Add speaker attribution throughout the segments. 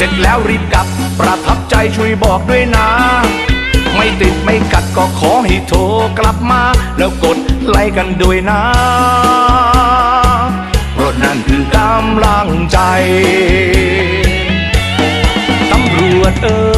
Speaker 1: เสร็จแล้วรีบกลับ ประทับใจช่วยบอกด้วยนะ ไม่ติดไม่กัดก็ขอให้โทรกลับมา แล้วกดไลค์กันด้วยนะรถนั่นคือกำลังใจตำรวจเออ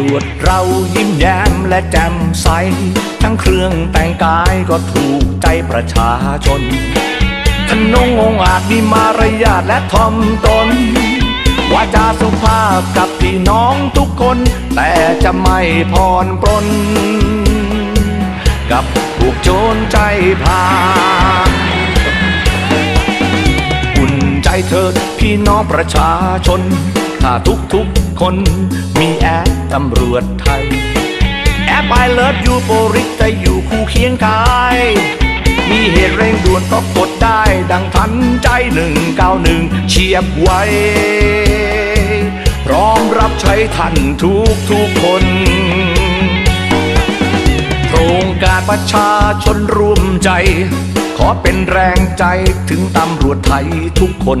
Speaker 1: รวจเรายิ้มแย้มและแจ่มใส ทั้งเครื่องแต่งกายก็ถูกใจประชาชนทนงองอาจมีมารยาทและทอมตนวาจาสุภาพกับพี่น้องทุกคน แต่จะไม่พรปรนกับพวกโจรใจพาอุ่นใจเถิดพี่น้องประชาชน ถ้าทุกทุกๆคนมีแอปตำรวจไทย แอปไอเลิฟยูโปริกจะอยู่คู่เคียงกายมีเหตุเร่งด่วนก็กดได้ดังทันใจหนึ่งเก้าหนึ่งเฉียบไวพร้อมรับใช้ท่านทุกทุกๆคนโครงการประชาชนร่วมใจ ขอเป็นแรงใจถึงตำรวจไทยทุกคน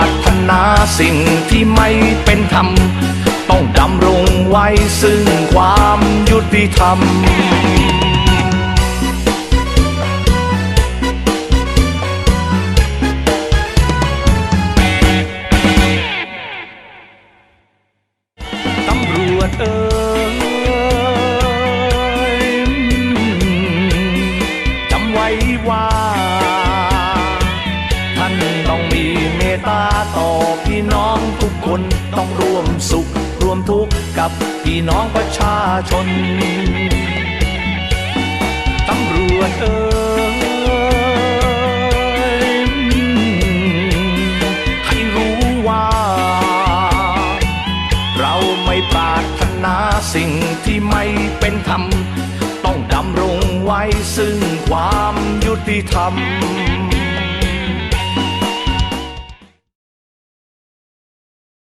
Speaker 1: ารถนาสิ่งที่ไม่เป็นธรรม ต้องดำรงไว้ซึ่งความยุติธรรม พี่น้องทุกคนต้องร่วมสุขร่วมทุกข์กับพี่น้องประชาชน ตำรวจเอ่ยให้รู้ว่า เราไม่ปารถนาสิ่งที่ไม่เป็นธรรม ต้องดำรงไว้ซึ่งความยุติธรรม